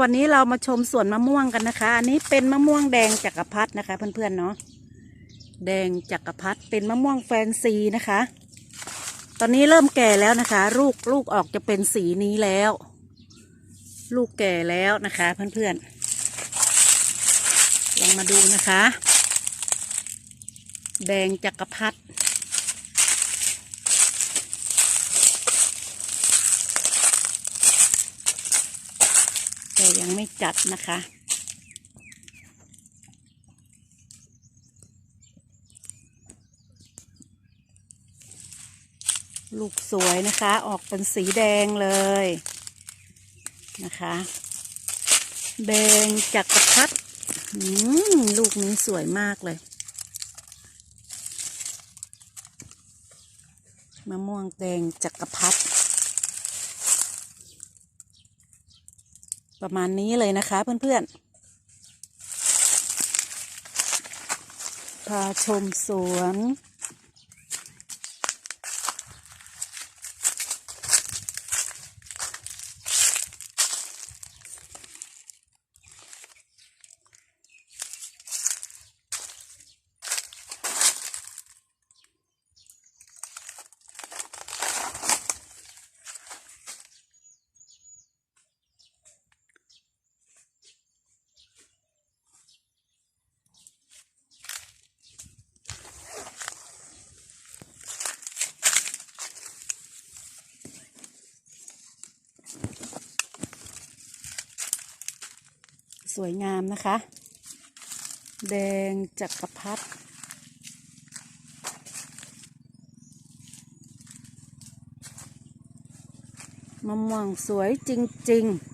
วันนี้เรามาชมสวนมะม่วงกันนะคะ อันนี้เป็นมะม่วงแดงจักรพรรดินะคะ เพื่อนๆเนาะแดงจักรพรรดิเป็นมะม่วงแฟนซีนะคะ ตอนนี้เริ่มแก่แล้วนะคะ ลูกลูกออกจะเป็นสีนี้แล้ว ลูกแก่แล้วนะคะ เพื่อนๆลองมาดูนะคะ แดงจักรพรรดิ แต่ยังไม่จัดนะคะ ลูกสวยนะคะ ออกเป็นสีแดงเลยนะคะ แดงจักรพรรดิลูกนี้สวยมากเลยมะม่วงแดงจักรพรรดิ ประมาณนี้เลยนะคะเพื่อนๆพาชมสวน สวยงามนะคะ แดงจักรพรรดิมะม่วงสวยจริง ๆ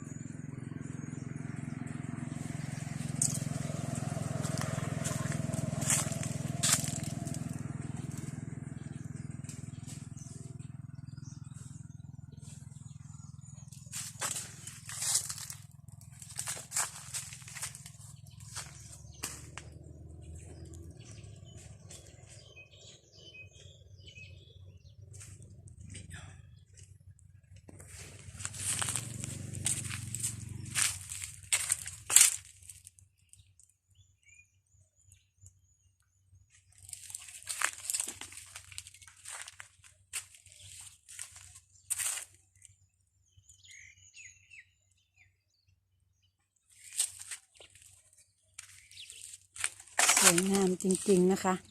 วยงามจริง ๆ นะคะ